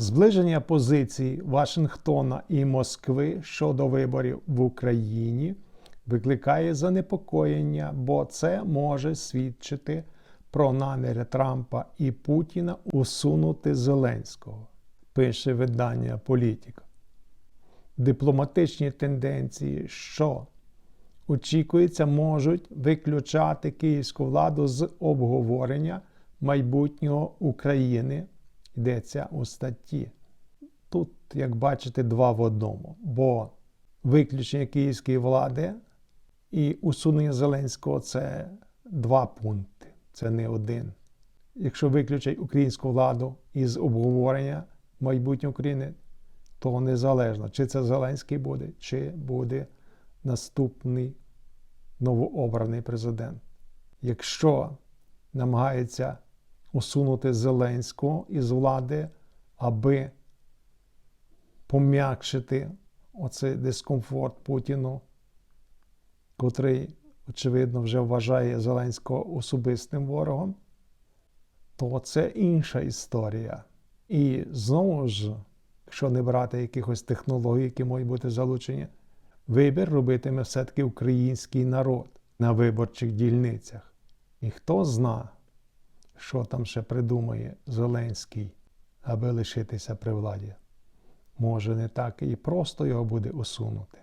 Зближення позицій Вашингтона і Москви щодо виборів в Україні викликає занепокоєння, бо це може свідчити про наміри Трампа і Путіна усунути Зеленського, пише видання Політика. Дипломатичні тенденції, що очікується, можуть виключати київську владу з обговорення майбутнього України. Йдеться у статті. Тут, як бачите, два в одному. Бо виключення київської влади і усунення Зеленського це два пункти, це не один. Якщо виключать українську владу із обговорення майбутнього України, то незалежно, чи це Зеленський буде, чи буде наступний новообраний президент. Якщо намагається усунути Зеленського із влади, аби пом'якшити оцей дискомфорт Путіну, котрий, очевидно, вже вважає Зеленського особистим ворогом, то це інша історія. І знову ж, якщо не брати якихось технологій, які можуть бути залучені, вибір робитиме все-таки український народ на виборчих дільницях. І хто зна, що там ще придумає Зеленський, аби лишитися при владі. Може, не так і просто його буде усунути.